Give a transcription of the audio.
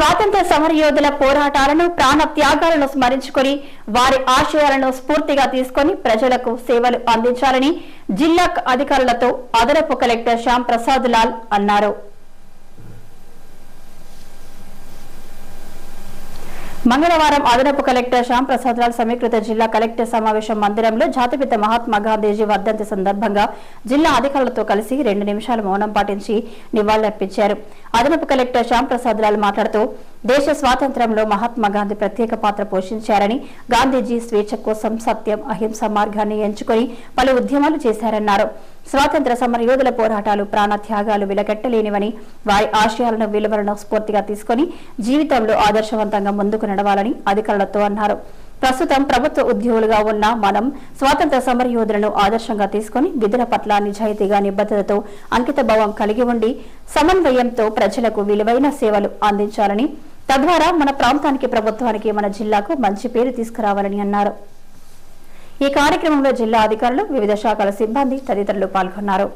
స్వాతంత్ర సమరయోధుల పోరాటాలను ప్రాణ త్యాగాలను స్మరించుకొని వారి ఆశయాలను స్ఫూర్తిగా తీసుకొని ప్రజలకు సేవలు అందించాలని జిల్లా అధికారులతో అదనపు కలెక్టర్ శ్యాం ప్రసాద్ లాల్ అన్నారు. మంగళవారం అదనపు కలెక్టర్ శ్యామ్ ప్రసాద్ లాల్ సమీకృత జిల్లా కలెక్టర్ సమావేశం మందిరంలో జాతిపిత మహాత్మా గాంధీజీ వర్ధంతి సందర్భంగా జిల్లా అధికారులతో కలిసి రెండు నిమిషాలు మౌనం పాటించి నివాళులర్పించారు. అదనపు కలెక్టర్ శ్యామ్ ప్రసాద్ లాల్ మాట్లాడుతూ దేశ స్వాతంత్రంలో మహాత్మా గాంధీ ప్రత్యేక పాత్ర పోషించారని గాంధీజీ స్వేచ్ఛ కోసం సత్యం అహింస మార్గాన్ని ఎంచుకొని పలు ఉద్యమాలు చేశారన్నారు. స్వాతంత్ర సమర యోధుల పోరాటాలు ప్రాణ త్యాగాలు విలగట్టలేనివని వారి ఆశయాలను విలువలను స్ఫూర్తిగా తీసుకొని జీవితంలో ఆదర్శవంతంగా ముందుకు నడవాలని అధికారులతో అన్నారు. ప్రస్తుతం ప్రభుత్వ ఉద్యోగులుగా ఉన్న మనం స్వాతంత్ర సమర యోధులను ఆదర్శంగా తీసుకొని విధుల పట్ల నిజాయితీగా నిబద్ధతతో అంకితభావం కలిగి ఉండి సమన్వయంతో ప్రజలకు విలువైన సేవలు అందించాలని తద్వారా మన ప్రాంతానికి ప్రభుత్వానికి మన జిల్లాకు మంచి పేరు తీసుకురావాలని అన్నారు. ఈ కార్యక్రమంలో జిల్లా అధికారులు వివిధ శాఖల సిబ్బంది తదితరులు పాల్గొన్నారు.